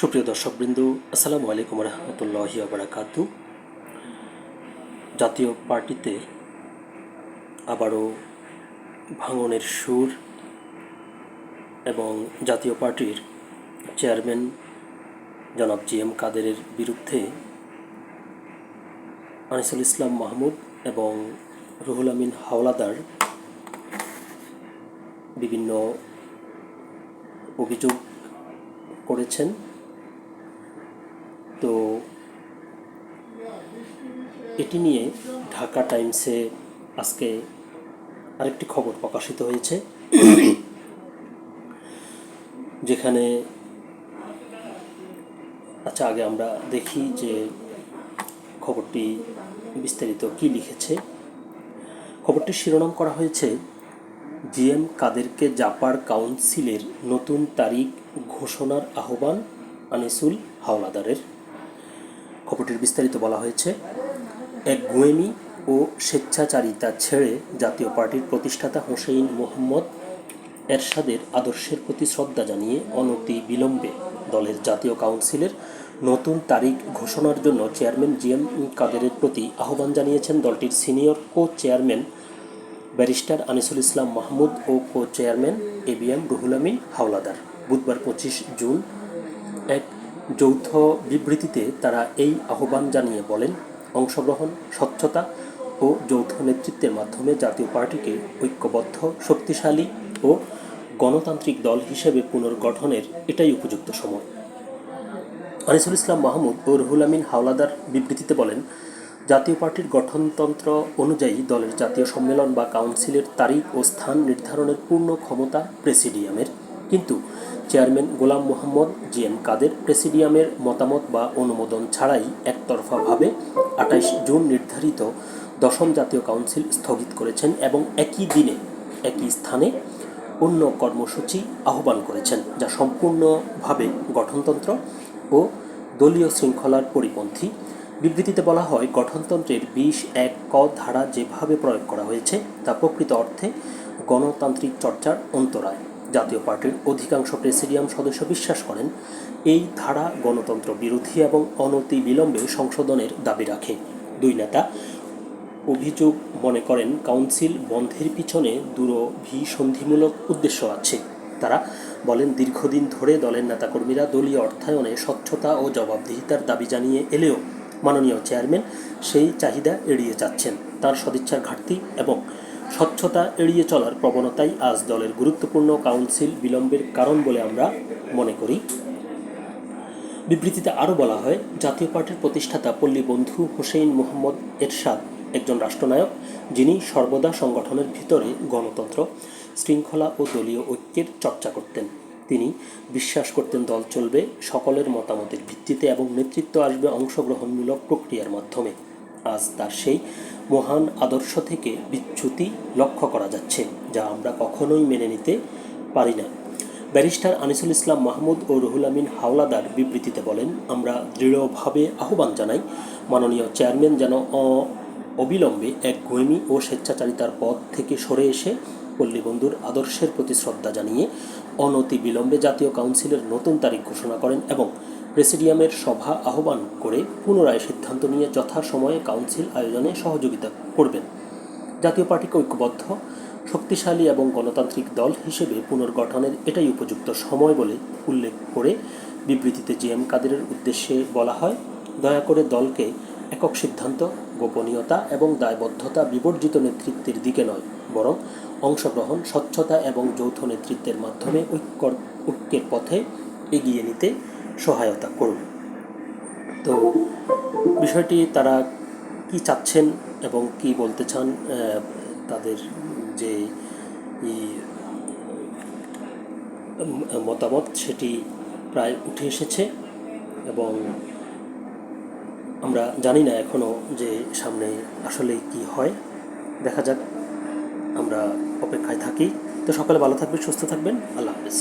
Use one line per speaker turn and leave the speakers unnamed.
সুপ্রিয় দর্শকবৃন্দ, আসসালামু আলাইকুম রহমতুল্লাহি আবরাকাতু জাতীয় পার্টিতে আবারও ভাঙনের সুর এবং জাতীয় পার্টির চেয়ারম্যান জনাব জি এম কাদেরের বিরুদ্ধে আনিসুল ইসলাম মাহমুদ এবং রুহুল আমিন হাওলাদার বিভিন্ন অভিযোগ করেছেন। তো এটি নিয়ে ঢাকা টাইমসে আজকে আরেকটি খবর প্রকাশিত হয়েছে, যেখানে আচ্ছা আগে আমরা দেখি যে খবরটি বিস্তারিত কি লিখেছে। খবরটির শিরোনাম করা হয়েছে, জিএম কাদেরকে জাপার কাউন্সিলের নতুন তারিখ ঘোষণার আহ্বান আনিসুল হাওলাদারের। খবরটির বিস্তারিত বলা হয়েছে, এক গুয়েমি ও স্বেচ্ছাচারিতা ছেড়ে জাতীয় পার্টির প্রতিষ্ঠাতা হোসেইন মোহাম্মদ এরশাদের আদর্শের প্রতি শ্রদ্ধা জানিয়ে অনতি বিলম্বে দলের জাতীয় কাউন্সিলের নতুন তারিখ ঘোষণার জন্য চেয়ারম্যান জিএম কাদেরের প্রতি আহ্বান জানিয়েছেন দলটির senior co chairman barrister Anisul Islam Mahmud O co chairman A B M Ruhul Amin Hawlader. বুধবার পঁচিশ জুন এক যৌথ বিবৃতিতে তারা এই আহ্বান জানিয়ে বলেন, অংশগ্রহণ, স্বচ্ছতা ও যৌথ নেতৃত্বের মাধ্যমে জাতীয় পার্টিকে ঐক্যবদ্ধ, শক্তিশালী ও গণতান্ত্রিক দল হিসেবে পুনর্গঠনের এটাই উপযুক্ত সময়। আনিসুল ইসলাম মাহমুদ ও রুহুল আমিন হাওলাদার বিবৃতিতে বলেন, জাতীয় পার্টির গঠনতন্ত্র অনুযায়ী দলের জাতীয় সম্মেলন বা কাউন্সিলের তারিখ ও স্থান নির্ধারণের পূর্ণ ক্ষমতা প্রেসিডিয়ামের। কিন্তু chairman Golam Mohammad G M Quader প্রেসিডিয়ামের মতামত বা অনুমোদন ছাড়াই একতরফাভাবে আঠাইশ জুন নির্ধারিত দশম জাতীয় কাউন্সিল স্থগিত করেছেন এবং একই দিনে, একই স্থানে অন্য কর্মসূচি আহ্বান করেছেন, যা সম্পূর্ণভাবে গঠনতন্ত্র ও দলীয় শৃঙ্খলার পরিপন্থী। বিবৃতিতে বলা হয়, গঠনতন্ত্রের বিশ এক ক ধারা যেভাবে প্রয়োগ করা হয়েছে, তা প্রকৃত অর্থে গণতান্ত্রিক চর্চার অন্তরায়। জাতীয় পার্টির অধিকাংশ প্রেসিডিয়াম সদস্য বিশ্বাস করেন, এই ধারা গণতন্ত্র বিরোধী এবং অনতি বিলম্বে সংশোধনের দাবি রাখে। দুই নেতা অভিযোগ মনে করেন, কাউন্সিল বন্ধের পিছনে দূরভিসন্ধিমূলক উদ্দেশ্য আছে। তারা বলেন, দীর্ঘদিন ধরে দলের নেতাকর্মীরা দলীয় অর্থায়নে স্বচ্ছতা ও জবাবদিহিতার দাবি জানিয়ে এলেও মাননীয় চেয়ারম্যান সেই চাহিদা এড়িয়ে যাচ্ছেন। তার সদিচ্ছার ঘাটতি এবং স্বচ্ছতা এড়িয়ে চলার প্রবণতাই আজ দলের গুরুত্বপূর্ণ কাউন্সিল বিলম্বের কারণ বলে আমরা মনে করি। বিবৃতিতে আরও বলা হয়, জাতীয় পার্টির প্রতিষ্ঠাতা পল্লী বন্ধু হোসেইন মোহাম্মদ এরশাদ একজন রাষ্ট্রনায়ক যিনি সর্বদা সংগঠনের ভিতরে গণতন্ত্র, শৃঙ্খলা ও দলীয় ঐক্যের চর্চা করতেন। তিনি বিশ্বাস করতেন দল চলবে, সকলের মতামতের ভিত্তিতে এবং নেতৃত্ব আসবে অংশগ্রহণমূলক প্রক্রিয়ার মাধ্যমে। আজ তার সেই মহান আদর্শ থেকে বিচ্যুতি লক্ষ্য করা যাচ্ছে, যা আমরা কখনোই মেনে নিতে পারি না। ব্যারিস্টার আনিসুল ইসলাম মাহমুদ ও রুহুল আমিন হাওলাদার বিবৃতিতে বলেন, আমরা দৃঢ়ভাবে আহ্বান জানাই, মাননীয় চেয়ারম্যান যেন অবিলম্বে এক গোয়েমি ও স্বেচ্ছাচারিতার পদ থেকে সরে এসে পল্লীবন্ধুর আদর্শের প্রতি শ্রদ্ধা জানিয়ে অনতি বিলম্বে জাতীয় কাউন্সিলের নতুন তারিখ ঘোষণা করেন এবং প্রেসিডিয়ামের সভা আহ্বান করে পুনরায় সিদ্ধান্ত নিয়ে যথাসময়ে কাউন্সিল আয়োজনে সহযোগিতা করবেন। জাতীয় পার্টিকে ঐক্যবদ্ধ, শক্তিশালী এবং গণতান্ত্রিক দল হিসেবে পুনর্গঠনের এটাই উপযুক্ত সময় বলে উল্লেখ করে বিবৃতিতে জি এম কাদেরের উদ্দেশ্যে বলা হয়, দয়া করে দলকে একক সিদ্ধান্ত, গোপনীয়তা এবং দায়বদ্ধতা বিবর্জিত নেতৃত্বের দিকে নয়, বরং অংশগ্রহণ, স্বচ্ছতা এবং যৌথ নেতৃত্বের মাধ্যমে ঐক্য ঐক্যের পথে এগিয়ে নিতে সহায়তা করুন। তো বিষয়টি তারা কি চাচ্ছেন এবং কি বলতে চান তাদের যে মতামত সেটি প্রায় উঠে এসেছে এবং আমরা জানি না এখনও যে সামনে আসলে কি হয়। দেখা যাক, আমরা অপেক্ষায় থাকি। তো সকালে ভালো থাকবেন, সুস্থ থাকবেন। আল্লাহ হাফেজ।